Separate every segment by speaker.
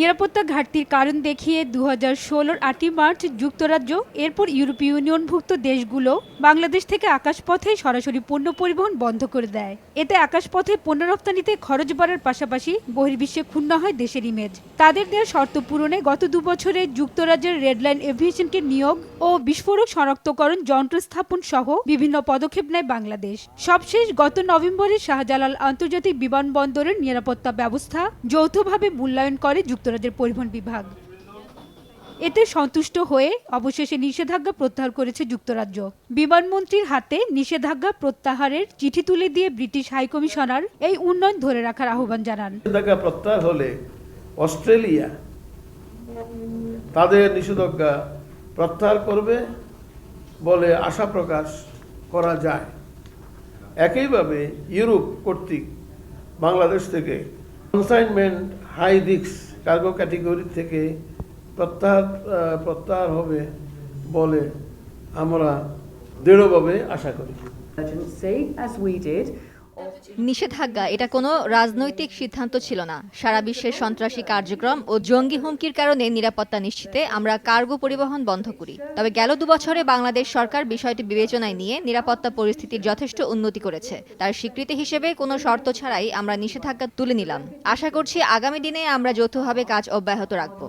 Speaker 1: নিরাপত্তা ঘাটতির কারণ দেখিয়ে দু হাজার ষোলোর আটই মার্চ যুক্তরাজ্য, এরপর ইউরোপীয় ইউনিয়নভুক্ত দেশগুলো বাংলাদেশ থেকে আকাশপথে সরাসরি পণ্য পরিবহন বন্ধ করে দেয়। এতে আকাশপথে পণ্য রপ্তানিতে খরচ বাড়ার পাশাপাশি বহির্বিশ্বে ক্ষুণ্ণ হয় দেশের ইমেজ তাদের দেওয়া শর্ত পূরণে গত দু বছরে যুক্তরাজ্যের রেডলাইন এভিয়েশনকে নিয়োগ ও বিস্ফোরক শনাক্তকরণ যন্ত্র স্থাপন সহ বিভিন্ন পদক্ষেপ নেয় বাংলাদেশ। সবশেষ গত নভেম্বরে শাহজালাল আন্তর্জাতিক বিমানবন্দরের নিরাপত্তা ব্যবস্থা যৌথভাবে মূল্যায়ন করে যুক্তরাজ্যের পরিবহন বিভাগ। এতে সন্তুষ্ট হয়ে অবশেষে নিষেধাজ্ঞা প্রত্যাহার করেছে যুক্তরাজ্য। বিমানমন্ত্রীর হাতে নিষেধাজ্ঞা প্রত্যাহারের চিঠি তুলে দিয়ে ব্রিটিশ হাইকমিশনার এই উন্নয়ন ধরে রাখার আহ্বান জানান।
Speaker 2: নিষেধাজ্ঞা প্রত্যাহার হলে অস্ট্রেলিয়া তাদের নিষেধাজ্ঞা প্রত্যাহার করবে বলে আশা প্রকাশ করা যায়। একইভাবে ইউরোপ কর্তৃক বাংলাদেশ থেকে কনসাইনমেন্ট হাই রিক্স কার্গো ক্যাটেগরি থেকে প্রত্যাহার প্রত্যাহার হবে বলে আমরা দৃঢ়ভাবে আশা করি।
Speaker 3: সেই as we did,
Speaker 4: নিষেধাজ্ঞা, এটা কোনো রাজনৈতিক সিদ্ধান্ত ছিল না। সারা বিশ্বের সন্ত্রাসী কার্যক্রম ও জঙ্গি হুমকির কারণে নিরাপত্তা নিশ্চিতে আমরা কার্গো পরিবহন বন্ধ করি। তবে গেল দুবছরে বাংলাদেশ সরকার বিষয়টি বিবেচনায় নিয়ে নিরাপত্তা পরিস্থিতির যথেষ্ট উন্নতি করেছে। তার স্বীকৃতি হিসেবে কোনো শর্ত ছাড়াই আমরা নিষেধাজ্ঞা তুলে নিলাম। আশা করছি আগামী দিনে আমরা যৌথভাবে কাজ অব্যাহত রাখব।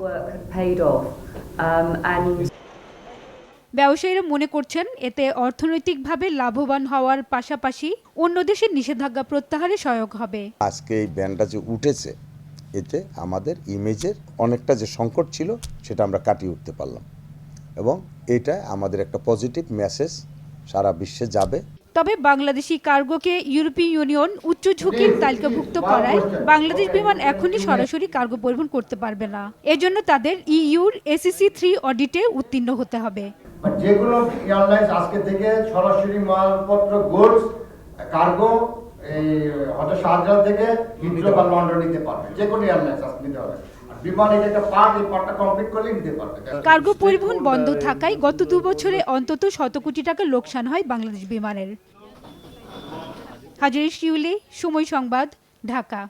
Speaker 1: ব্যবসায়ীরা মনে করছেন এতে অর্থনৈতিকভাবে লাভবান হওয়ার পাশাপাশি অন্য দেশের নিষেধাজ্ঞা প্রত্যাহারে সহায়ক হবে।
Speaker 5: আজকে এই ব্যান্ডটা যে উঠেছে, এতে আমাদের ইমেজের অনেকটা যে সংকট ছিল, সেটা আমরা কাটিয়ে উঠতে পারলাম। এবং এটা আমাদের একটা পজিটিভ মেসেজ সারা বিশ্বে যাবে।
Speaker 1: তবে বাংলাদেশি কার্গোকে ইউরোপীয় ইউনিয়ন উচ্চ ঝুঁকির তালিকাভুক্ত করায় বাংলাদেশ বিমান এখনই সরাসরি কার্গো পরিবহন করতে পারবে না। এজন্য তাদের ইইউর এসিসি থ্রি অডিটে উত্তীর্ণ হতে হবে।
Speaker 6: যেগুলো এয়ারলাইন্স আজকে থেকে সরাসরি মালপত্র গুডস কার্গো এই হয়তো শাহজাহান থেকে হিথ্রো বা লন্ডন নিতে পারবে। যে কোনো এয়ারলাইন্স আজকে নিতে পারবে।
Speaker 1: কার্গো পরিবহন বন্ধ থাকায় গত দু বছরে অন্তত শত কোটি টাকা লোকসান হয় বাংলাদেশ বিমানের। হাজারি শিউলি সময় সংবাদ ঢাকা।